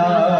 Allah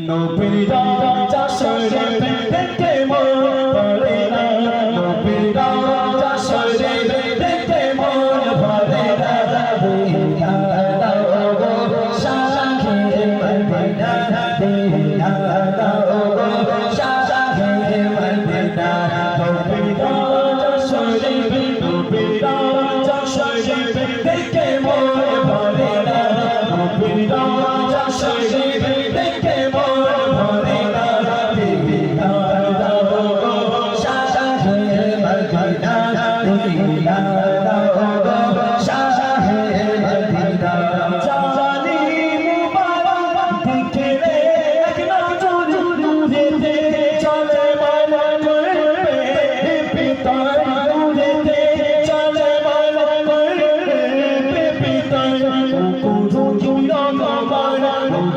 নবীরা চাষরে দেখতে মন ভরে না নবীরা চাষরে দেখতে মন ভরে না রবিনা রব সাখী মদিনা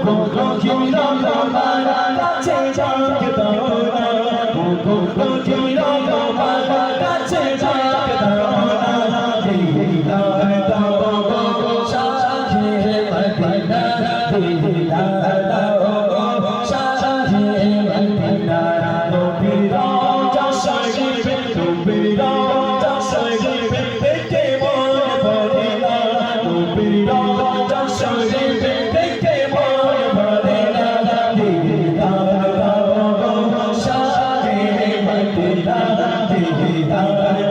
Come on, come on, Então,